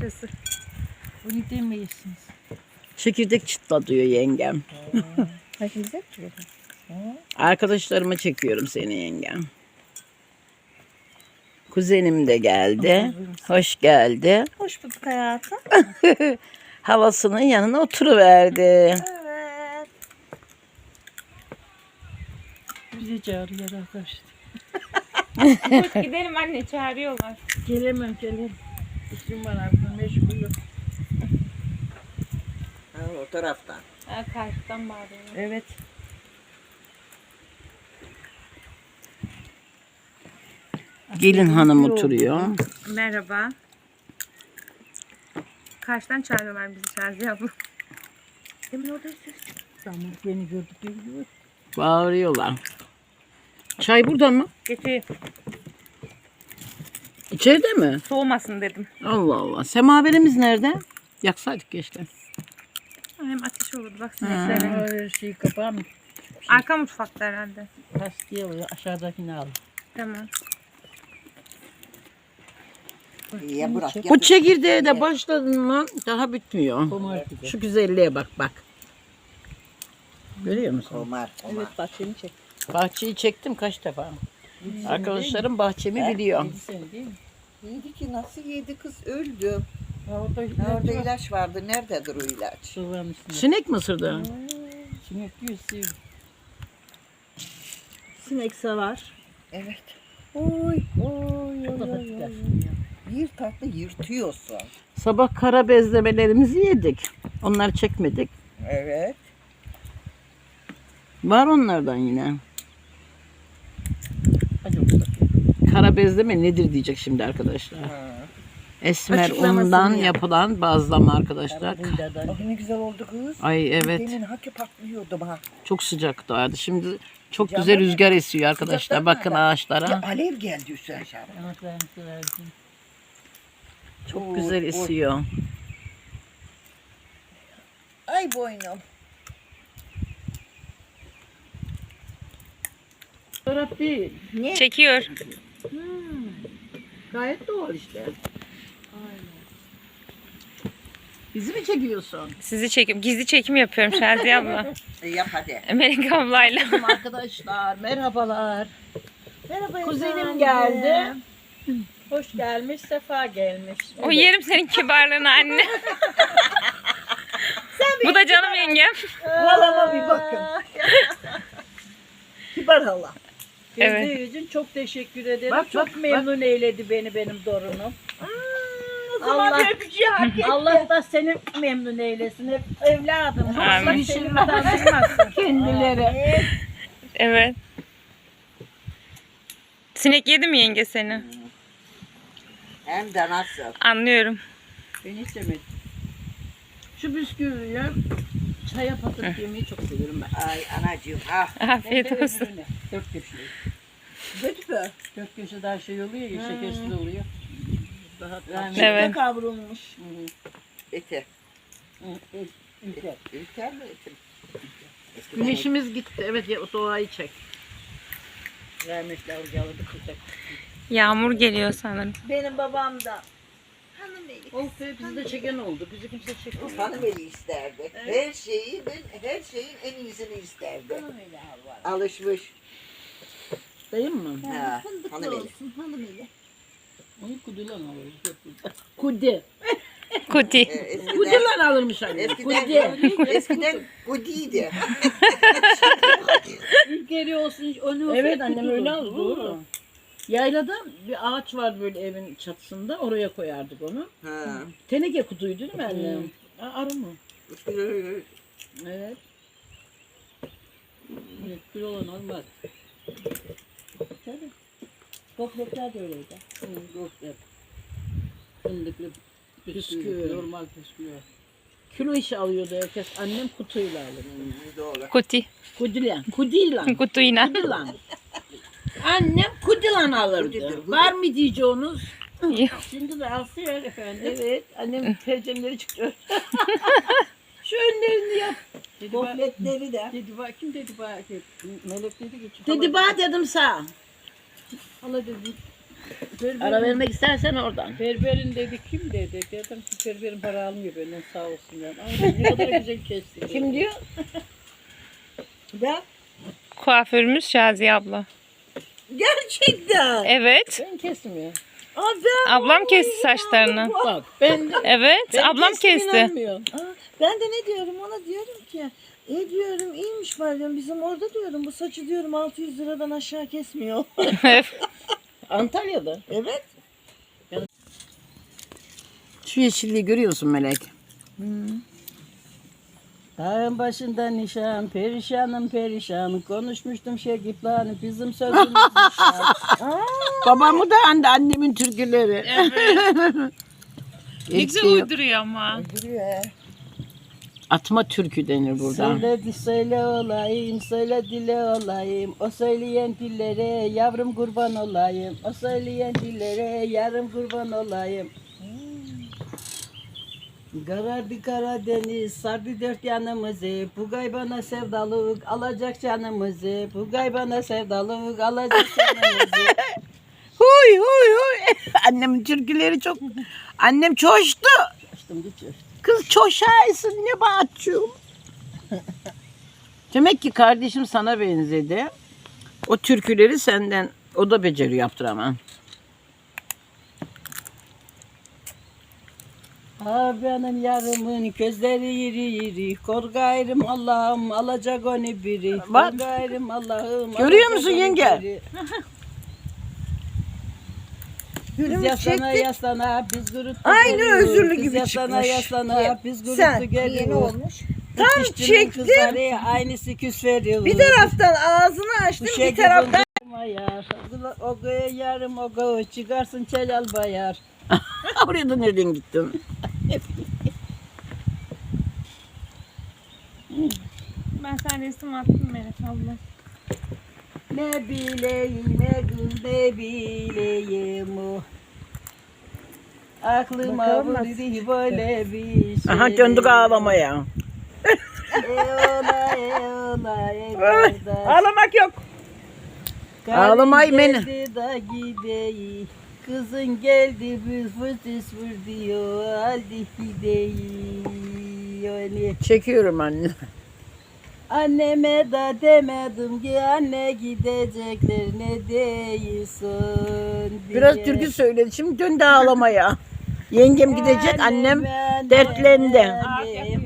açıkçası. Bunu demeyesiniz. Çekirdek çıtla diyor yengem. Hepimize mi? Arkadaşlarıma çekiyorum seni yengem. Kuzenim de geldi. Hoş geldi. Hoş bulduk hayatım. Havasının yanına oturuverdi. Evet. Bizi çağırıyor arkadaşlar. Koş gidelim anne çağırıyorlar. Gelemem gelemem. İşim var aslında Ha, o taraftan. Ha, karşıdan bağırıyor. Evet. Gelin hanım oturuyor. Merhaba. Karşıdan çağırıyorlar bizi Şaziye abla. Demin orada ses çıktı. Tamam beni gördükleri gibi. Bağırıyorlar. Çay burada mı? Getir. İçeride mi? Soğumasın dedim. Allah Allah. Semaverimiz nerede? Yaksaydık keşke. Ateş olurdu bak Ha. sineklere. Her şeyi kapağım. Arka mutfakta herhalde. Tas diye oluyor. Aşağıdakini al. Tamam. Ya bırak. Bu çekirdeğe de başladın mı daha bitmiyor. Komar gibi. Şu güzelliğe bak bak. Görüyor musun? Komar, komar. Evet bahçeni çek. Bahçeyi çektim kaç defa. Arkadaşlarım bahçemi biliyor. Yedi sene değil mi? Yedi ki nasıl yedi kız öldü. Ha, orada Ha, Orada ilaç var. ilaç vardı. Nerededir o ilaç? Sinek mi ısırdı? Sinek yiyor seviyor. Sinek savar. Evet. Oy oy O da oy oy. Bir tatlı yırtıyorsun. Sabah kara bezlemelerimizi yedik. Onları çekmedik. Evet. Var onlardan yine. Hadi Mustafa. Kara bezleme nedir diyecek şimdi arkadaşlar. Ha. Esmer Açıklamasını undan yap. yapılan bazlama arkadaşlar. Oh, ne güzel oldu kız. Ay evet Demin haki patlıyordum ha. çok sıcaktı vardı. Şimdi çok Sıcak güzel rüzgar esiyor arkadaşlar. Sıcaktan Bakın ağaçlara. Ya, alev geldi üstüne aşağı. Çok güzel esiyor. Ay boynum. Çekiyor. Gayet doğal işte. Bizi mi çekiyorsun? Sizi çekim, gizli çekim yapıyorum Şaziye abla. E, yap hadi. Melek ablayla. Merhaba arkadaşlar, merhabalar. Merhaba Kuzenim geldi. Hoş gelmiş, sefa gelmiş. O yerim senin kibarlığını anne. Bu da canım yengem. Halama bir bakın. Kibar hala. Evet. Gözde yüzün çok teşekkür ederim. Bak, çok bak, memnun eyledi beni benim torunum. Zaman Allah- öpücüğü hak etti. Allah da seni memnun eylesin. Hep evladım. Allah Amin. seni utandırmasın. Kendileri. Evet. Sinek yedi mi yenge seni? Hem de nasıl? Anlıyorum. Ben hiç yemedim. Şu bisküviyi çaya patıp yemeyi çok seviyorum ben. Ay anacığım ha. Afiyet olsun. Dört köşeli. Kötü mü? Dört köşe daha şey oluyor ya, şekersiz oluyor. Yani- Evet. kavrulmuş. Eti. Ülker. Ülker mi etim? Güneşimiz gitti. Evet ya, doğayı çek. Rahmetli avcalıdı kıracak. Yağmur geliyor sanırım. Benim babam da. Of be bizi de çeken oldu. Bizi kimse çekmiyor. Hanım eli isterdi. Her şeyi ben her şeyin en iyisini isterdi. Alışmış. Dayım mı? Ha, hanım eli. Onu kudulan alırız. Kudi. Kuti. Ee, eskiden, Kudiler alırmış anne. eskiden, Kudi. eskiden kudiydi. Ülkeri olsun, onu olsun. Evet annem öyle olur. aldı. Doğru. Yaylada bir ağaç var böyle evin çatısında. Oraya koyardık onu. Ha. Teneke kutuydu değil mi annem? Aa, arı mı? Evet. Evet, kül olan olmaz. Tabii. Gofretler de öyleydi. Hı, gofret. Fındıklı bisküvi, Bisküvi. normal bisküvi. Kilo işi alıyordu herkes. Annem kutuyla alır. Doğru. Kuti. Kudilen. Kudilan. Kutuyla. Kudilan. Annem kudilan alırdı. Var mı diyeceğiniz? Şimdi de alsıyor efendim. Evet. Annem perçemleri çıkıyor. Şu önlerini yap. Bak, Gofretleri de. dedi bak, kim dedi bak, melek dedi ki. Dedi bana dedim sağ. Hala dedi, Ara vermek istersen oradan. Berberin dedi kim dedi. Dedim ki berberin para almıyor benden sağ olsun yani. Ama ne kadar güzel kesti. Kim diyor? Ben Kuaförümüz Şaziye abla. gerçekten. Evet. Ben ya. Ben Ablam kesti saçlarını. Bak ben de Evet. ben ablam kestim, kesti. ben de ne diyorum ona diyorum ki e diyorum iyiymiş var diyorum bizim orada diyorum bu saçı diyorum 600 liradan aşağı kesmiyor. Antalya'da. evet. Şu yeşilliği görüyorsun Melek. Dağın başında nişan, perişanım perişan. Konuşmuştum Şekip'le hani bizim sözümüz nişan. Babamı da anne, annemin türküleri. Ne güzel Eksiği- uyduruyor ama. Duruyor he. Atma türkü denir burada. Söyle söyle olayım, söyle dile olayım. O söyleyen dillere yavrum kurban olayım. O söyleyen dillere yarım kurban olayım. Karardı Karadeniz, sardı dört yanımızı. Bu gay bana sevdalık, alacak canımızı. Bu gay bana sevdalık, alacak canımızı. Huy huy huy. Annemin türküleri çok... Annem çoştu. Kız çoşaysın ne bağırıyorsun? Demek ki kardeşim sana benzedi. O türküleri senden o da beceri yaptıramam. Ha benim yarımın gözleri iri iri Korgayrım Allah'ım alacak onu biri Bak. Korgayrım Allah'ım Görüyor alacak musun onu yenge? biri. Biz yaslana çektik. yaslana biz guruttu Aynı özürlü gibi yaslana çıkmış. yaslana biz guruttu Sen Yeni geliyoruz. olmuş. Tam çektim. Kızları aynısı küs veriyor. Bir taraftan ağzını açtım bir taraftan. O göğe yarım o göğe çıkarsın çelal bayar. Oraya da nereden gittin? Ben sana resim attım Melek abla. Ne bileyim ne kız ne bileyim o. Aklıma Bakalım vurdu böyle bir şey. Aha döndük ağlamaya. Eola eola eola. Ağlamak yok. Ağlamayın beni. Da. Kızın geldi bir fıtıs vur diyor. Hadi gideyi. Öyle. Çekiyorum anne. Anneme da demedim ki anne gidecekler ne değilsin diye. Biraz türkü söyledi. Şimdi döndü ağlamaya. Yengem gidecek annem Annem, dertlendi. annem,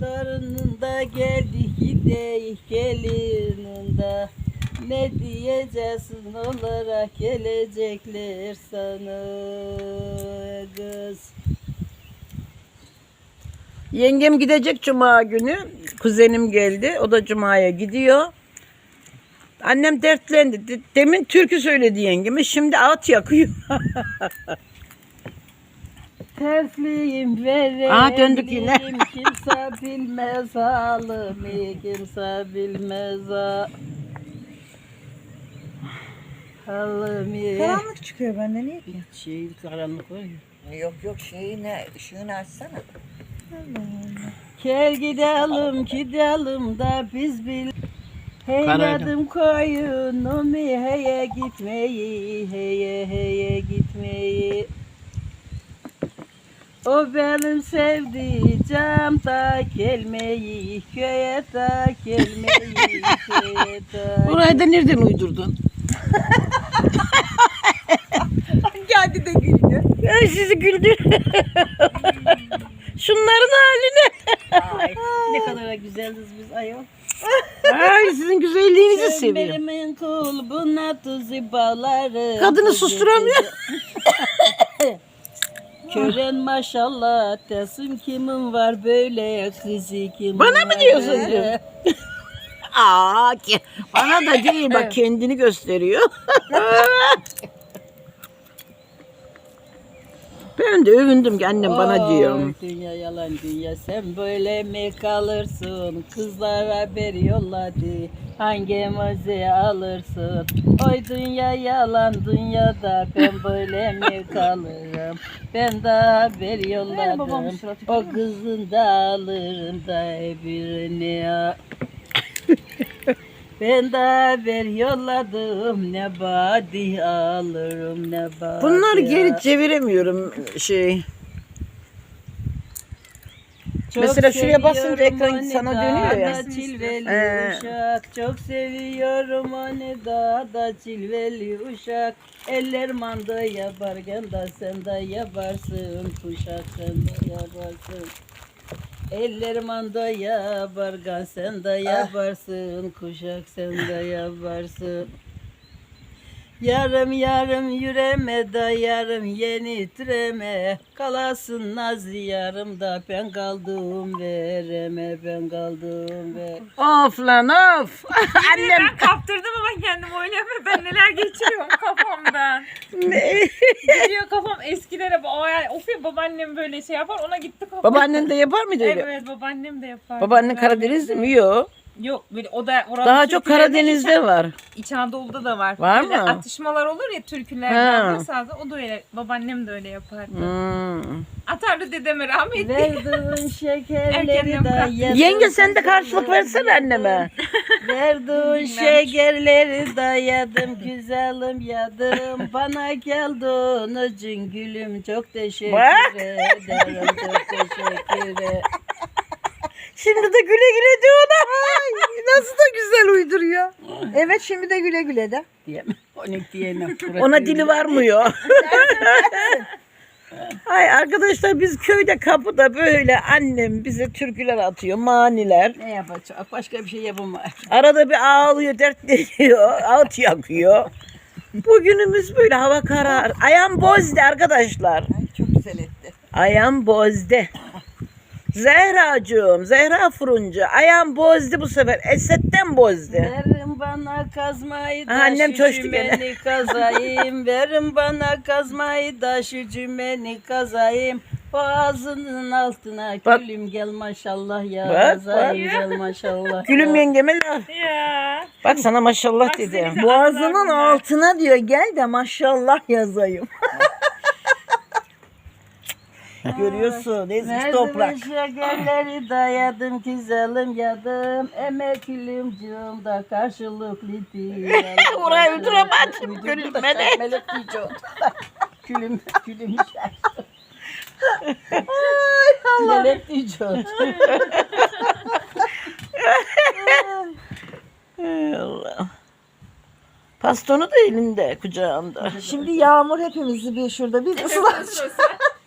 Torunun da geldi gidey gelinin de ne diyeceksin olarak gelecekler sana kız. Yengem gidecek cuma günü. Kuzenim geldi. O da cumaya gidiyor. Annem dertlendi. De- Demin türkü söyledi yengeme. Şimdi at yakıyor. Tersliğim vereyim. Aa, döndük yine. kimse bilmez halimi, kimse bilmez ha- halimi. karanlık çıkıyor bende niye ki? Şey karanlık var ya. Yok yok şeyini ışığını açsana. Gel gidelim gidelim da biz bil. Heyledim koyunumu heye gitmeyi, heye heye gitmeyi. O benim sevdiceğim da gelmeyi, köye da gelmeyi, köye da Burayı da nereden uydurdun? Geldi de güldü. Ay sizi güldü. Şunların haline. Ay, ne kadar güzeliz biz ayol. Ay sizin güzelliğinizi seviyorum. Ömrümün kulbuna tuzu bağları. Kadını susturamıyor. Kören maşallah desin kimin var böyle kızı kimin Bana mı var diyorsun böyle? diyor. Aa, ki- bana da değil bak kendini gösteriyor. Ben de övündüm ki annem bana diyor. Oy, Dünya yalan dünya sen böyle mi kalırsın? Kızlar haber yolladı. Hangi emoji alırsın? Oy dünya yalan dünyada ben böyle mi kalırım? Ben de haber yolladım. O kızın da alırım da birini. Ben de haber yolladım ne badi alırım ne badi Bunları geri çeviremiyorum şey. Çok Mesela şuraya basınca ekran sana dönüyor ya. da Çilveli Ee. uşak Çok seviyorum onu da da çilveli uşak Eller manda yaparken da sen de yaparsın Kuşak sen de yaparsın Eller manda yaparken sen de yaparsın Kuşak sen de yaparsın Yarım yarım yüreğime da yarım yeni türeme Kalasın naz yarım da ben kaldım vereme ben kaldım ver. Of lan of. Annem Ben kaptırdım ama kendimi öyle mi? Ben neler geçiriyorum kafamdan. ne? Gidiyor kafam eskilere. O, of ya babaannem böyle şey yapar ona gitti kafam. Babaannen de yapar mıydı öyle? Evet babaannem de yapar. Babaannen. Karadeniz'de mi? Yok. Yok böyle o da oranın Daha çok türkülerinde Karadeniz'de İç, var. İç Anadolu'da da var. Var Böyle mı? Atışmalar olur ya Ha. türkülerden mesela o da öyle. Babaannem de öyle yapardı. Hmm. Atardı dedeme rahmetli. Verdiğin şekerleri Erkenden bırak. yedim. Yenge sen de karşılık versene anneme. Verdiğin şekerleri da yedim güzelim yedim. Bana geldin için gülüm çok teşekkür Bak. ederim. Çok teşekkür ederim. Şimdi de güle güle diyor ona. Nasıl da güzel uyduruyor. Evet şimdi de güle güle de. Diyemem. Onu diyemem. Ona dili varmıyor. Ay arkadaşlar biz köyde kapıda böyle annem bize türküler atıyor, maniler. Ne yapacak? Başka bir şey yapamam. Arada bir ağlıyor, dertleniyor, at yakıyor. Bugünümüz böyle hava karar. Ayağım bozdu arkadaşlar. Çok güzel etti. Ayağım bozdu. Zehracığım, Zehra Fırıncı. Ayağım bozdu bu sefer. Esetten bozdu. Verin bana kazmayı da annem şu coştu gene. cümeni kazayım. Verin bana kazmayı da şu cümeni kazayım. Boğazının altına Bak. gülüm gel maşallah ya. Bak, bak. kazayım gel maşallah. Gülüm ya. yengeme laf. Ya. Bak sana maşallah Bak dedi. seni de- Boğazının altına diyor gel de maşallah yazayım. Görüyorsun Merdiven toprak. şekerleri dayadım güzelim yadım. Emeklim da karşılıklı değil Oraya uyduramadım, gülüm beni. Melek diyeceğim Gülüm, gülüm Melek diyeceğim Allah. Pastonu da elinde kucağında. Şimdi Yağmur hepimizi bir şurada bir ıslat.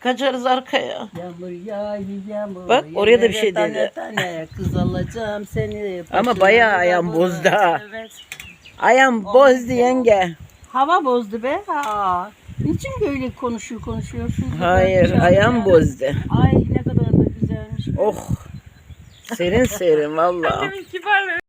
Kaçarız arkaya. Yağmur yağıyor yağmur Bak, oraya da bir şey tane dedi. Tane kız alacağım seni Ama bayağı ayağım bozdu ha. Evet. Ayağım bozdu yenge. Hava bozdu be ha. Niçin böyle konuşuyor konuşuyorsun? Hayır ayağım bozdu. Ay ne kadar da güzelmiş. Oh. Serin serin vallahi. Annemin kibar